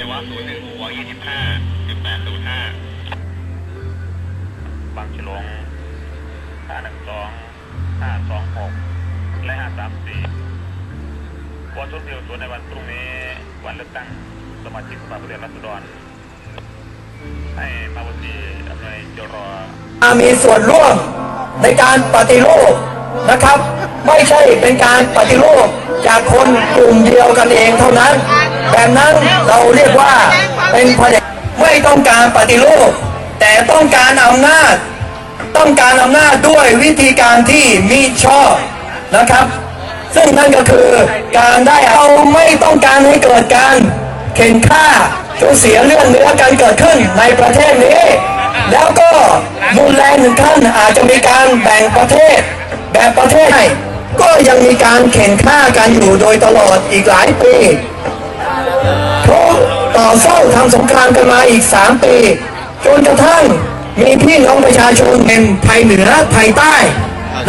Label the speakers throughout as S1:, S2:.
S1: ในวัดศูนย์หนึ่งวยี่สิบห้าสิบแปดศูนย์ห้าบางฉลงห้าหนึ่งสองห้าสองหกและห้าสามสี่วันทุนพิวสวนในวันพรุ่งนี้วันเลือกตั้งสมาชิกสภาผู้แทนราษฎรให้มาวันที่อำนวยจรอ
S2: มีส่วนร่วมในการปฏิรูปนะครับ ไม่ใช่เป็นการปฏิรูปจากคนกลุ่มเดียวกันเองเท่านั้น แบบนั้นเราเรียกว่าเป็นเผด็จไม่ต้องการปฏิรูป แต่ต้องการอำนาจ ต้องการอำนาจด้วยวิธีการที่มีชอบนะครับ ซึ่งนั่นก็คือการได้เราไม่ต้องการให้เกิดการเข็นฆ่าสูญเสียเรื่องเนื้อกันเกิดขึ้นในประเทศนี้ แล้วก็รุนแรงถึงขั้นอาจจะมีการแบ่งประเทศแบ่งประเทศก็ยังมีการเข็นฆ่ากันอยู่โดยตลอดอีกหลายปี เขาต่อสู้ทำสงครามกันมาอีก3ปี จนกระทั่งมีพี่น้องประชาชนเป็นไทยเหนือไทยใต้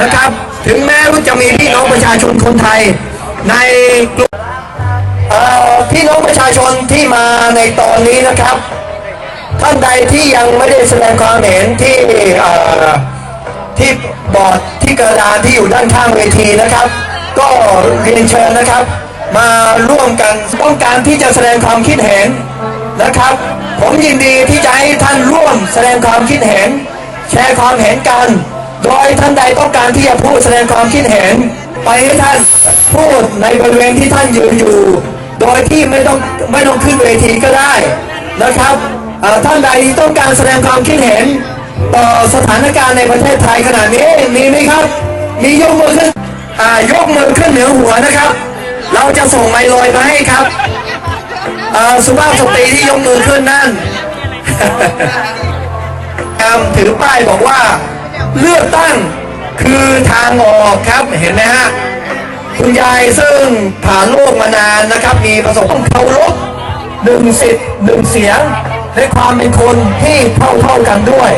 S2: นะครับ ถึงแม้ว่าจะมีพี่น้องประชาชนคนไทย ในกลุ่มพี่น้องประชาชนที่มาในตอนนี้นะครับ ท่านใดที่ยังไม่ได้แสดงความเห็นที่ที่บอร์ดที่กระดานที่อยู่ด้านข้างเวทีนะครับ ก็เรียนเชิญนะครับ มาร่วมกันต้องการที่จะแสดงความคิดเห็นนะครับ ผมยินดีที่จะให้ท่านร่วมแสดงความคิดเห็น แชร์ความเห็นกัน โดยท่านใดต้องการที่จะพูดแสดงความคิดเห็น ไปให้ท่านพูดในบริเวณที่ท่านยืนอยู่ โดยที่ไม่ต้องไม่ต้องขึ้นเวทีก็ได้นะครับท่านใดต้องการแสดงความคิดเห็น ต่อสถานการณ์ในประเทศไทยขณะนี้มีไหมครับ มียกมือขึ้นอ่ายกมือขึ้นเหนือหัวนะครับ เราจะส่งไมโลอยมาให้ครับสุภาพสตรีที่ยกมือขึ้นนั่นคำถือป้ายบอกว่า เลือกตั้งคือทางออกครับเห็นไหมฮะคุณยายซึ่งผ่านโลกมานานนะครับ มีประสบการณ์เคารพหนึ่งสิทธิ์หนึ่งเสียงในความเป็นคนที่เท่าเท่าๆกันด้วย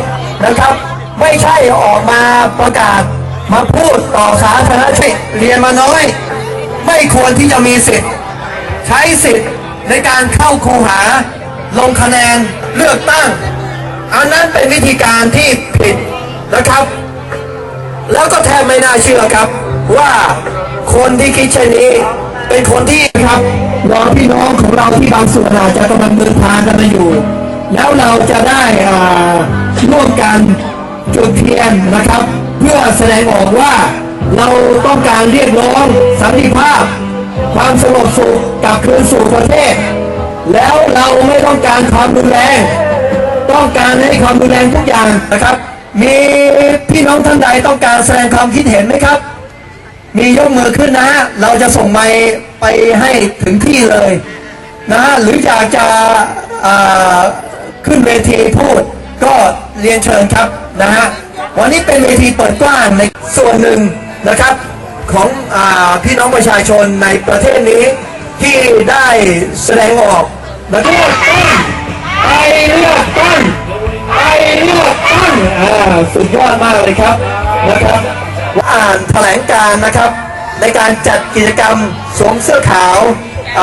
S2: นะครับ ไม่ใช่ออกมาประกาศมาพูดต่อสาธารณชนเรียนมาน้อย ไม่ควรที่จะมีสิทธิ์ ใช้สิทธิ์ในการเข้าคูหา ลงคะแนนเลือกตั้ง อันนั้นเป็นวิธีการที่ผิดนะครับ แล้วก็แทบไม่น่าเชื่อครับ ว่าคนที่คิดเช่นนี้เป็นคนที่ครับรอพี่น้องของเราที่บางส่วนอาจจะกำลังเดินทางกันมาอยู่ แล้วเราจะได้อ่าร่วมกันจุดเทียนนะครับ เพื่อแสดงออกว่า เราต้องการเรียกร้องสันติภาพ ความสงบสุขกลับคืนสู่ประเทศ แล้วเราไม่ต้องการความรุนแรง ต้องการให้ความรุนแรงทุกอย่างนะครับ มีพี่น้องท่านใดต้องการแสดงความคิดเห็นไหมครับ มียกมือขึ้นนะฮะเราจะส่งไมค์ไปให้ถึงที่เลยนะฮะหรืออยากจะขึ้นเวทีพูดก็เรียนเชิญครับนะฮะวันนี้เป็นเวทีเปิดกว้างในส่วนหนึ่ง นะครับของอพี่น้องประชาชนในประเทศนี้ที่ได้แสดงออกนะครับไปเลือกตั้งไปเลือกตั้งอ่าสุดยอดมากเลยครับนะครับอ่านแถลงการนะครับ ในการจัดกิจกรรมสวมเสื้อขาว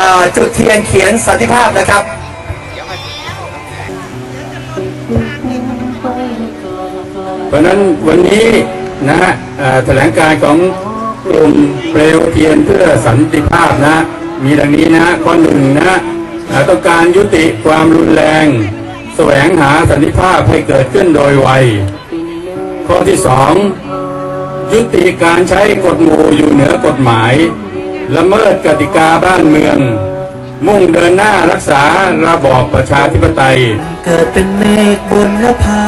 S2: าจุดเทียนเขียนสันติภาพนะครับ
S3: เพราะนั้นวันนี้ นะฮะแถลงการของกลุ่มเปลวเทียนเพื่อสันติภาพนะ มีดังนี้นะข้อหนึ่งนะต้องการยุติความรุนแรง แสวงหาสันติภาพให้เกิดขึ้นโดยไวข้อที่สองยุติการใช้กฎหมู่อยู่เหนือกฎหมาย ละเมิดกติกาบ้านเมือง มุ่งเดินหน้ารักษาระบอบประชาธิปไตย
S4: เกิดเป็นเมฆบนนภา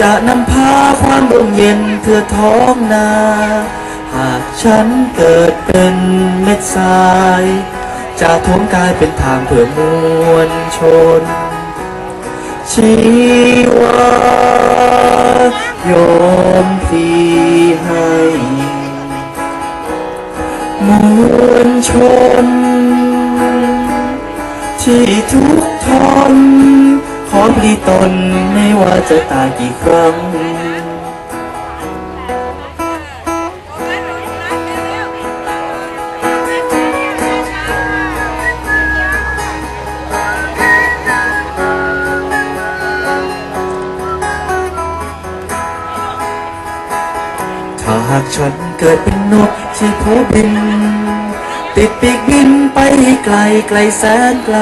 S4: จะนำพาความร่มเย็นเพื่อท้องนา หากฉันเกิดเป็นเม็ดทราย จะทวงกายเป็นทางเพื่อมวลชน ชีว ลีตนไม่ว่าจะตายกี่ครั้ง
S5: หาก
S4: ฉันเกิดเป็นนกจะผูบิน ติดปีกบินไปไกลไกลแสนไกล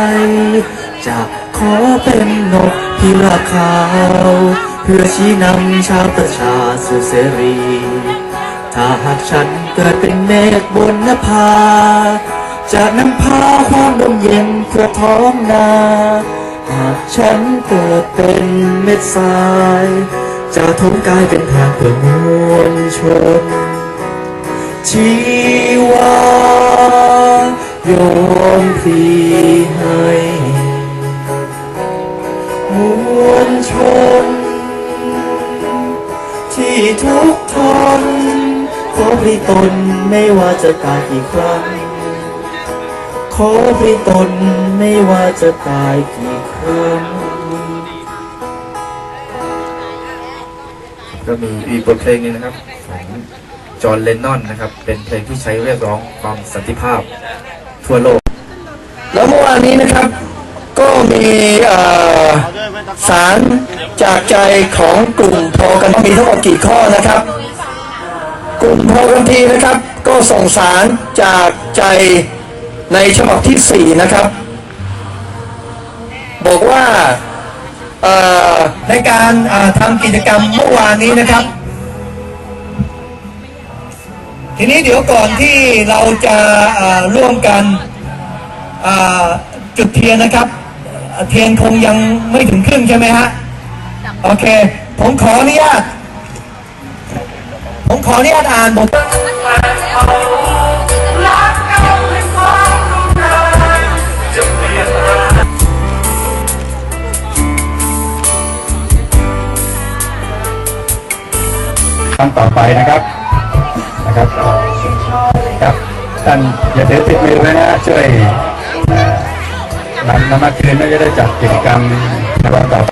S4: จาก ขอเป็นนกพิราบขาว เพื่อชี้นำชาวประชาสู่เสรี ถ้าหากฉันเกิดเป็นเมฆบนนภา จะนำพาความลมเย็นเพื่อท้องนาหากฉันเกิดเป็นเม็ดทราย จะทมกายเป็นทางเพื่อมวลชน ชีวายอมพลีให้ น ที่ทุกทนขอพลีตนไม่ว่าจะตายกี่ครั้ง ขอพลีตนไม่ว่าจะตายกี่ครั้ง
S5: ก็มีอีกบทเพลงหนึงนะครับของจอห์นเลนนอนนะครับ เป็นเพลงที่ใช้เรียกร้องความสันติภาพทั่วโลก
S2: แล้วเมื่อวานนี้นะครับ ก็มีสารจากใจของกลุ่มพอกันมีทั้งหมดกี่ข้อนะครับ กลุ่มพอกันทีนะครับ ก็ส่งสารจากใจในฉบับที่ 4 นะครับ บอกว่าในการทำกิจกรรมเมื่อวานนี้นะครับ ทีนี้เดี๋ยวก่อนที่เราจะร่วมกันจุดเทียนนะครับ เทียนคงยังไม่ถึงครึ่งใช่ไหมฮะ โอเค ผมขออนุญาต ผมขออนุญาตอ่านบท
S3: ครั้งต่อไปนะครับ นะครับ ครับท่านอย่าเดือดติดมือไว้นะช่วย นั้นนำนำมาคืนน่าจะได้จัดกิจกรรมในวันต่อ